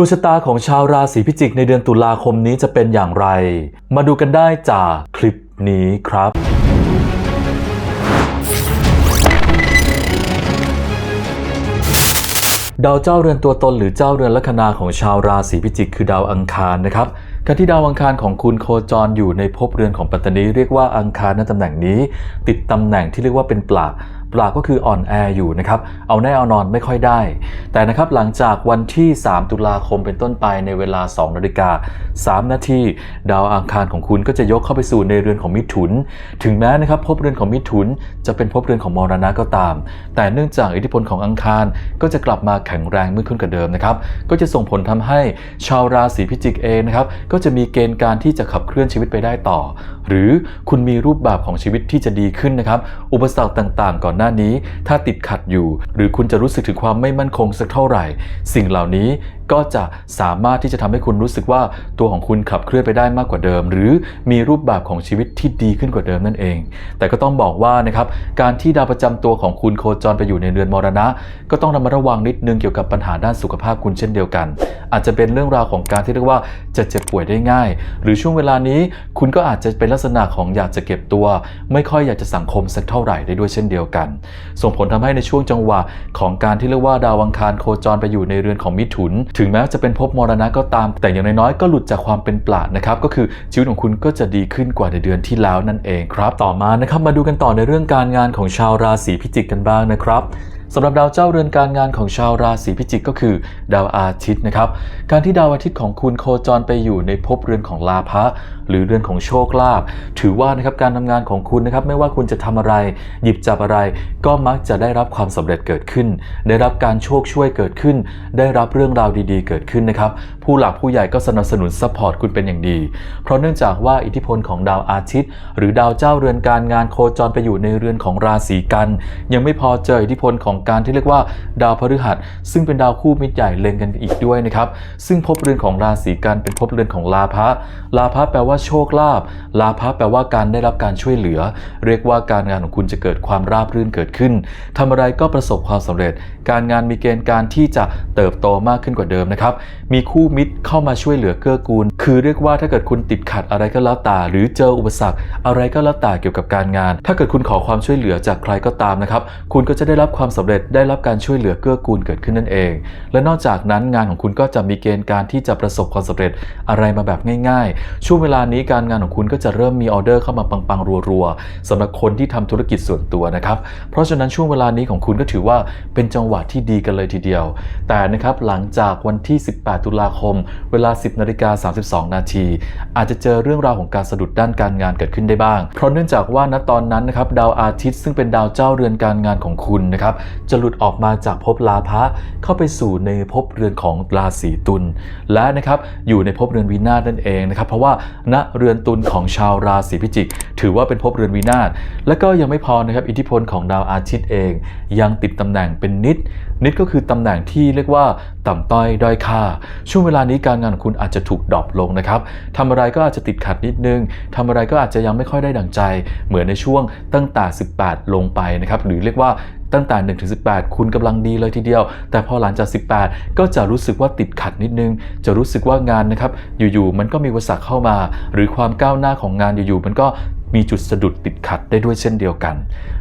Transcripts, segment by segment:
ดวงชะตาของชาวราศีพิจิกในเดือนตุลาคมนี้จะเป็นอย่างไร มาดูกันได้จากคลิปนี้ครับ ดาวเจ้าเรือนตัวตนหรือเจ้าเรือนลัคนาของชาวราศีพิจิก คือดาวอังคารนะครับการที่ดาวอังคารของคุณโคจรอยู่ในภพเรือนของปัตตานีเรียกว่าอังคารในตำแหน่งนี้ ติดตำแหน่งที่เรียกว่าเป็นปลาปลาก็คืออ่อนแออยู่นะครับเอาแน่เอานอนไม่ค่อยได้ แต่นะครับหลังจากวันที่ 3 ตุลาคมเป็นต้นไปในเวลา2นาฬิกา3นาทีดาวอังคารของคุณก็จะยกเข้าไปสู่ในเรือนของมิถุน ถึงแม้นะครับภพเรือนของมิถุนจะเป็นภพเรือนของมรณะก็ตาม แต่เนื่องจากอิทธิพลของอังคารก็จะกลับมาแข็งแรงมื่ขึ้นกับเดิมนะครับก็จะส่งผลทำให้ชาวราศีพิจิกเองนะครับก็จะมีเกณฑ์การที่จะขับเคลื่อนชีวิตไปได้ต่อ หรือคุณมีรูปแบบของชีวิตที่จะดีขึ้นนะครับอุปสรรคต่างๆ ก่อนหน้านี้ ถ้าติดขัดอยู่ หรือคุณจะรู้สึกถึงความไม่มั่นคงสักเท่าไหร่ สิ่งเหล่านี้ ก็จะสามารถที่จะทำให้คุณรู้สึกว่าตัวของคุณขับเคลื่อนไปได้มากกว่าเดิม หรือมีรูปแบบของชีวิตที่ดีขึ้นกว่าเดิมนั่นเอง แต่ก็ต้องบอกว่านะครับการที่ดาวประจำตัวของคุณโคจรไปอยู่ในเรือนมรณะ ก็ต้องระมัดระวังนิดนึงเกี่ยวกับปัญหาด้านสุขภาพคุณเช่นเดียวกัน อาจจะเป็นเรื่องราวของการที่เรียกว่าจะเจ็บป่วยได้ง่าย หรือช่วงเวลานี้คุณก็อาจจะเป็นลักษณะของอยากจะเก็บตัว ไม่ค่อยอยากจะสังคมสักเท่าไหร่ได้ด้วยเช่นเดียวกัน ส่งผลทำให้ในช่วงจังหวะของการที่เรียกว่าดาวอังคารโคจรไปอยู่ในเรือนของมิถุนถึงแม้จะเป็นภพมรณะก็ตาม แต่อย่างน้อยๆก็หลุดจากความเป็นปลาดนะครับก็คือชีวิตของคุณก็จะดีขึ้นกว่าในเดือนที่แล้วนั่นเองครับ ต่อมานะครับมาดูกันต่อในเรื่องการงานของชาวราศีพิจิกกันบ้างนะครับ สำหรับดาวเจ้าเรือนการงานของชาวราศีพิจิกก็คือ ดาวอาทิตย์นะครับ การที่ดาวอาทิตย์ของคุณโคจรไปอยู่ในภพเรือนของลาภะหรือเรือนของโชคลาภถือว่านะครับการทำงานของคุณนะครับไม่ว่าคุณจะทำอะไร หยิบจับอะไร ก็มักจะได้รับความสำเร็จเกิดขึ้น ได้รับการโชคช่วยเกิดขึ้น ได้รับเรื่องราวดีๆ เกิดขึ้นนะครับผู้หลักผู้ใหญ่ก็สนับสนุนซัพพอร์ตคุณเป็นอย่างดี เพราะเนื่องจากว่าอิทธิพลของดาวอาทิตย์ หรือดาวเจ้าเรือนการงานโคจรไปอยู่ในเรือนของราศีกัน ยังไม่พอเจออิทธิพลของการที่เรียกว่าดาวพฤหัส ซึ่งเป็นดาวคู่มิตรใหญ่เล็งกันอีกด้วยนะครับซึ่งภพเรือนของราศีกันเป็นภพเรือนของลาภะลาภะแปลว่าโชคลาภลาภะแปลว่าการได้รับการช่วยเหลือ เรียกว่าการงานของคุณจะเกิดความราบรื่นเกิดขึ้นทำอะไรก็ประสบความสำเร็จ การงานมีเกณฑ์การที่จะเติบโตมากขึ้นกว่าเดิมนะครับมีคู่มิตรเข้ามาช่วยเหลือเกื้อกูล คือเรียกว่าถ้าเกิดคุณติดขัดอะไรก็แล้วแต่หรือเจออุปสรรค อะไรก็แล้วแต่เกี่ยวกับการงาน ถ้าเกิดคุณขอความช่วยเหลือจากใครก็ตามนะครับคุณก็จะได้รับความสำเร็จได้รับการช่วยเหลือเกื้อกูลเกิดขึ้นนั่นเอง และนอกจากนั้นงานของคุณก็จะมีเกณฑ์การที่จะประสบความสำเร็จอะไรมาแบบง่าย ๆ ช่วงเวลานี้การงานของคุณก็จะเริ่มมีออเดอร์เข้ามาปังๆรัวๆสำหรับคนที่ทำธุรกิจส่วนตัวนะครับ เพราะฉะนั้นช่วงเวลานี้ของคุณก็ถือว่าเป็นจังหวะที่ดีกันเลยทีเดียว แต่นะครับหลังจากวันที่ 18 ตุลาคม เวลา 10นาฬิกา32 นาทีอาจจะเจอเรื่องราวของการสะดุดด้านการงานเกิดขึ้นได้บ้าง เพราะเนื่องจากว่าณตอนนั้นนะครับดาวอาทิตย์ซึ่งเป็นดาวเจ้าเรือนการงานของคุณนะครับ จะหลุดออกมาจากภพลาภะเข้าไปสู่ในภพเรือนของราศีตุลและนะครับอยู่ในภพเรือนวินาศนั่นเองนะครับเพราะว่าณเรือนตุลของชาวราศีพิจิก ถือว่าเป็นภพเรือนวินาศและก็ยังไม่พอนะครับอิทธิพลของดาวอาทิตย์เอง ยังติดตำแหน่งเป็นนิด นิดก็คือตำแหน่งที่เรียกว่าต่ำต้อยด้อยค่า ช่วงเวลานี้การงานของคุณอาจจะถูกดรอปลงนะครับทำอะไรก็อาจจะติดขัดนิดนึงทำอะไรก็อาจจะยังไม่ค่อยได้ดังใจ เหมือนในช่วงตั้งแต่ 18 ลงไปนะครับหรือเรียกว่า ตั้งแต่1ถึง18 คุณกำลังดีเลยทีเดียว แต่พอหลังจาก 18 ก็จะรู้สึกว่าติดขัดนิดนึง จะรู้สึกว่างานนะครับ อยู่ๆ มันก็มีวัสักเข้ามา หรือความก้าวหน้าของงานอยู่ๆ มันก็มีจุดสะดุดติดขัดได้ด้วยเช่นเดียวกัน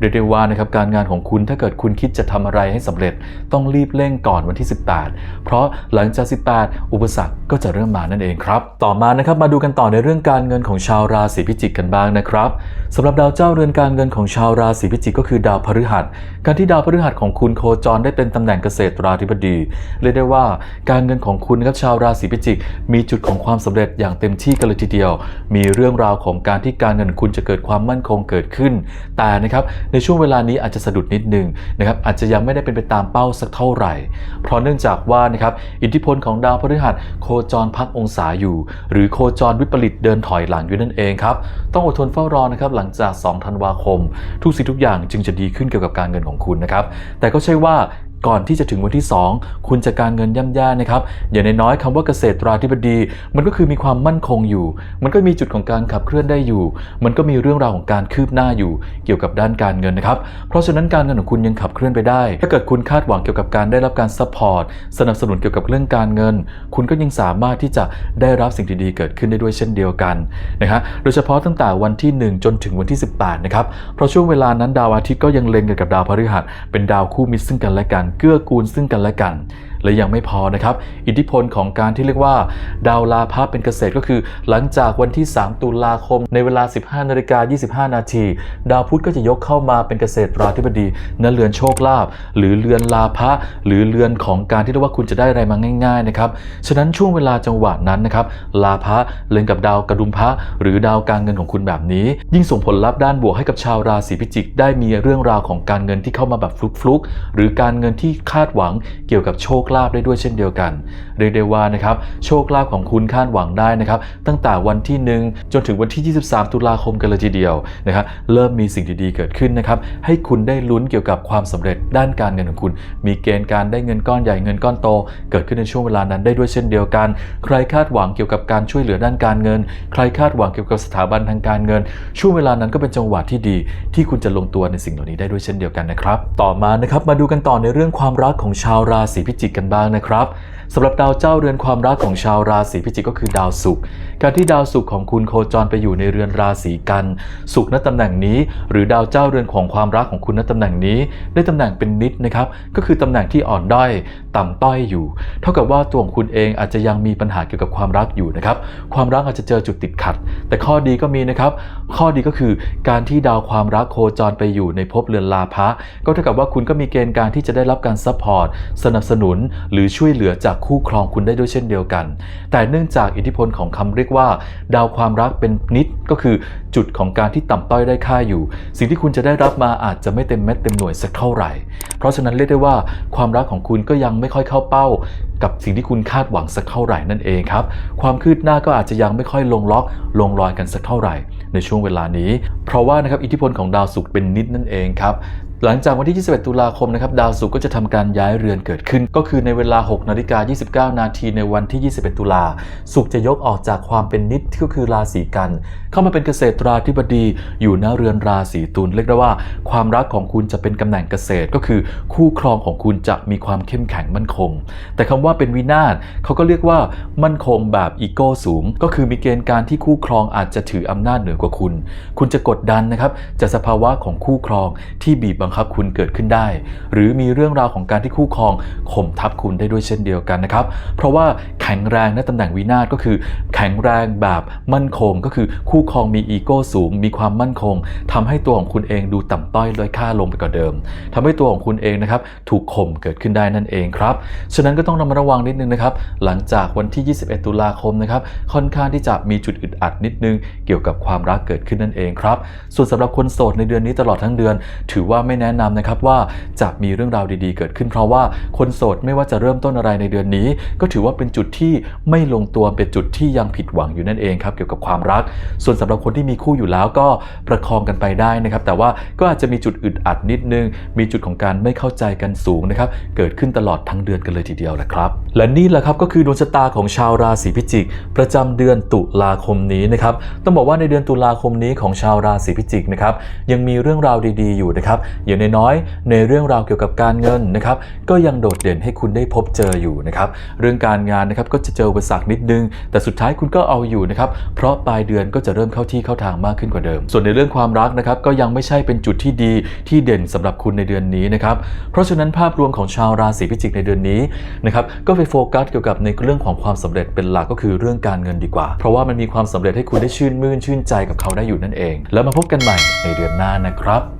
เรียกได้ว่านะครับการงานของคุณถ้าเกิดคุณคิดจะทำอะไรให้สำเร็จ ต้องรีบเร่งก่อนวันที่ 18 เพราะหลังจาก 18 อุปสรรคก็จะเริ่มมานั่นเองครับ ต่อมานะครับมาดูกันต่อในเรื่องการเงินของชาวราศีพิจิกกันบ้างนะครับสำหรับดาวเจ้าเรือนการเงินของชาวราศีพิจิกก็คือดาวพฤหัส การที่ดาวพฤหัสของคุณโคจรได้เป็นตำแหน่งเกษตรราธิบดีเรียกได้ว่าการเงินของคุณนะครับชาวราศีพิจิก มีจุดของความสำเร็จอย่างเต็มที่กันเลยทีเดียว มีเรื่องราวของการที่การเงินคุณจะเกิดความมั่นคงเกิดขึ้น แต่นะครับในช่วงเวลานี้อาจจะสะดุดนิดนึงนะครับอาจจะยังไม่ได้เป็นไปตามเป้าสักเท่าไหร่ เพราะเนื่องจากว่านะครับอิทธิพลของดาวพฤหัสโคจรพักองศาอยู่ หรือโคจรวิปริตเดินถอยหลังอยู่นั่นเองครับต้องอดทนเฝ้ารอนะครับหลังจาก 2 ธันวาคม ทุกสิ่งทุกอย่างจึงจะดีขึ้นเกี่ยวกับการเงินของคุณนะครับแต่ก็ใช่ว่า ก่อนที่จะถึงวันที่ 2 คุณจะการเงินย่ำแย่นะครับอย่างน้อยๆคำว่าเกษตราธิบดี มันก็คือมีความมั่นคงอยู่ มันก็มีจุดของการขับเคลื่อนได้อยู่ มันก็มีเรื่องราวของการคืบหน้าอยู่ เกี่ยวกับด้านการเงินนะครับเพราะฉะนั้นการเงินของคุณยังขับเคลื่อนไปได้ ถ้าเกิดคุณคาดหวังเกี่ยวกับการได้รับการซัพพอร์ตสนับสนุนเกี่ยวกับเรื่องการเงิน คุณก็ยังสามารถที่จะได้รับสิ่งดีๆเกิดขึ้นได้ด้วยเช่นเดียวกันนะฮะโดยเฉพาะตั้งแต่วันที่ 1 จนถึงวันที่ 18นะครับเพราะช่วงเวลานั้นดาวอาทิตย์ก็ยังเล็งกันกับดาวพฤหัสเป็นดาวคู่มิตรซึ่งกันและกันเกื้อกูลซึ่งกันและกัน และยังไม่พอนะครับ อิทธิพลของการที่เรียกว่า ดาวลาภะเป็นเกษตรก็คือ หลังจากวันที่ 3 ตุลาคม ในเวลา 15นาฬิกา25 นาที ดาวพุธก็จะยกเข้ามาเป็นเกษตรราธิบดีณเรือนโชคลาภหรือเรือนลาภะหรือเรือนของการที่เรียกว่าคุณจะได้อะไรมาง่าย ๆนะครับ ฉะนั้นช่วงเวลาจังหวะนั้นนะครับลาภะเล็งกับดาวกระดุมพระหรือดาวการเงินของคุณแบบนี้ ยิ่งส่งผลลัพธ์ด้านบวกให้กับชาวราศีพิจิก ได้มีเรื่องราวของการเงินที่เข้ามาแบบฟลุกๆหรือการเงินที่คาดหวังเกี่ยวกับโชคลาภได้ด้วยเช่นเดียวกัน เรียกได้ว่านะครับโชคลาภของคุณคาดหวังได้นะครับตั้งแต่วันที่ 1 จนถึงวันที่ 23 ตุลาคมกันเลยทีเดียวนะครับเริ่มมีสิ่งดีๆเกิดขึ้นนะครับให้คุณได้ลุ้นเกี่ยวกับความสำเร็จด้านการเงินของคุณ มีเกณฑ์การได้เงินก้อนใหญ่เงินก้อนโต เกิดขึ้นในช่วงเวลานั้นได้ด้วยเช่นเดียวกัน ใครคาดหวังเกี่ยวกับการช่วยเหลือด้านการเงิน ใครคาดหวังเกี่ยวกับสถาบันทางการเงิน ช่วงเวลานั้นก็เป็นจังหวะที่ดี ที่คุณจะลงตัวในสิ่งเหล่านี้ได้ด้วยเช่นเดียวกันนะครับ ต่อมานะครับมาดูกันต่อในเรื่องความรักของชาวราศีพิจิกกันบ้างนะครับ สำหรับดาวเจ้าเรือนความรักของชาวราศีพิจิกก็คือดาวศุกร์การที่ดาวศุกร์ของคุณโคจรไปอยู่ในเรือนราศีกันศุกร์ณตำแหน่งนี้ หรือดาวเจ้าเรือนของความรักของคุณณตำแหน่งนี้ ได้ตำแหน่งเป็นนิดนะครับก็คือตำแหน่งที่อ่อนด้อยต่ำต้อยอยู่ เท่ากับว่าตัวของคุณเองอาจจะยังมีปัญหาเกี่ยวกับความรักอยู่นะครับความรักอาจจะเจอจุดติดขัด แต่ข้อดีก็มีนะครับข้อดีก็คือการที่ดาวความรักโคจรไปอยู่ในภพเรือนลาภะก็เท่ากับว่าคุณก็มีเกณฑ์การที่จะได้รับการซัพพอร์ตสนับสนุนหรือช่วยเหลือจากคู่ครองคุณได้ด้วยเช่นเดียวกัน แต่เนื่องจากอิทธิพลของคำเรียกว่า ดาวความรักเป็นนิดก็คือจุดของการที่ต่ำต้อยได้ค่าอยู่ สิ่งที่คุณจะได้รับมาอาจจะไม่เต็มเม็ดเต็มหน่วยสักเท่าไหร่ เพราะฉะนั้นเรียกได้ว่าความรักของคุณก็ยังไม่ค่อยเข้าเป้า กับสิ่งที่คุณคาดหวังสักเท่าไหร่นั่นเองครับ ความคืบหน้าก็อาจจะยังไม่ค่อยลงล็อกลงรอยกันสักเท่าไหร่ ในช่วงเวลานี้ เพราะว่านะครับอิทธิพลของดาวศุกร์เป็นนิดนั่นเองครับ หลังจากวันที่ 21 ตุลาคมนะครับดาวศุกร์ก็จะทำการย้ายเรือนเกิดขึ้น ก็คือในเวลา 6 นาฬิกา 29 นาทีในวันที่ 21 ตุลาศุกร์จะยกออกจากความเป็นนิดก็คือราศีกัน เข้ามาเป็นเกษตราธิบดีอยู่หน้าเรือนราศีตุลเรียกได้ว่าความรักของคุณจะเป็นตำแหน่งเกษตร ก็คือคู่ครองของคุณจะมีความเข้มแข็งมั่นคง แต่คำว่าเป็นวินาศเขาก็เรียกว่ามั่นคงแบบอีโก้สูง ก็คือมีเกณฑ์การที่คู่ครองอาจจะถืออำนาจเหนือกว่าคุณ คุณจะกดดันนะครับจากสภาวะของคู่ครองที่บีบบังคับคุณเกิดขึ้นได้ หรือมีเรื่องราวของการที่คู่ครองข่มทับคุณได้ด้วยเช่นเดียวกันนะครับ เพราะว่าแข็งแรงในตำแหน่งวินาศก็คือ แข็งแรงแบบมั่นคงก็คือคู่ครองมีอีโก้สูง มีความมั่นคงทำให้ตัวของคุณเองดูต่ำต้อยด้อยค่าลงไปกว่าเดิมทำให้ตัวของคุณเองนะครับถูกข่มเกิดขึ้นได้นั่นเองครับ ฉะนั้นก็ต้องระมัดระวังนิดนึงนะครับ หลังจากวันที่ 21 ตุลาคมนะครับ ค่อนข้างที่จะมีจุดอึดอัดนิดนึง เกี่ยวกับความรักเกิดขึ้นนั่นเองครับ ส่วนสำหรับคนโสดในเดือนนี้ตลอดทั้งเดือน ถือว่าไม่แนะนำนะครับว่าจะมีเรื่องราวดีๆ เกิดขึ้นเพราะว่าคนโสดไม่ว่าจะเริ่มต้นอะไรในเดือนนี้ ก็ถือว่าเป็นจุดที่ไม่ลงตัวเป็นจุดที่ยังผิดหวังอยู่นั่นเองครับเกี่ยวกับความรัก ส่วนสำหรับคนที่มีคู่อยู่แล้วก็ประคองกันไปได้นะครับ แต่ว่าก็อาจจะมีจุดอึดอัดนิดนึง มีจุดของการไม่เข้าใจกันสูงนะครับเกิดขึ้นตลอดทั้งเดือนกันเลยทีเดียวแหละครับ และนี่แหละครับก็คือดวงชะตาของชาวราศีพิจิก ประจำเดือนตุลาคมนี้นะครับต้องบอกว่าในเดือนตุลาคมนี้ของชาวราศีพิจิกนะครับยังมีเรื่องราวดีๆอยู่นะครับอย่างน้อยๆในเรื่องราวเกี่ยวกับการเงินนะครับก็ยังโดดเด่นให้คุณได้พบเจออยู่นะครับเรื่องการงานนะครับก็จะเจออุปสรรคนิดนึง แต่สุดท้ายคุณก็เอาอยู่นะครับเพราะปลายเดือนก็จะเริ่มเข้าที่เข้าทางมากขึ้นกว่าเดิม ส่วนในเรื่องความรักนะครับก็ยังไม่ใช่เป็นจุดที่ดีที่เด่นสำหรับคุณในเดือนนี้นะครับเพราะฉะนั้นภาพรวมของชาวราศีพิจิกในเดือนนี้นะครับก็ไปโฟกัสเกี่ยวกับในเรื่องของความสำเร็จเป็นหลักก็คือเรื่องการเงินดีกว่า เพราะว่ามันมีความสำเร็จให้คุณได้ชื่นมื่นชื่นใจกับเขาได้อยู่นั่นเอง แล้วมาพบกันใหม่ในเดือนหน้านะครับ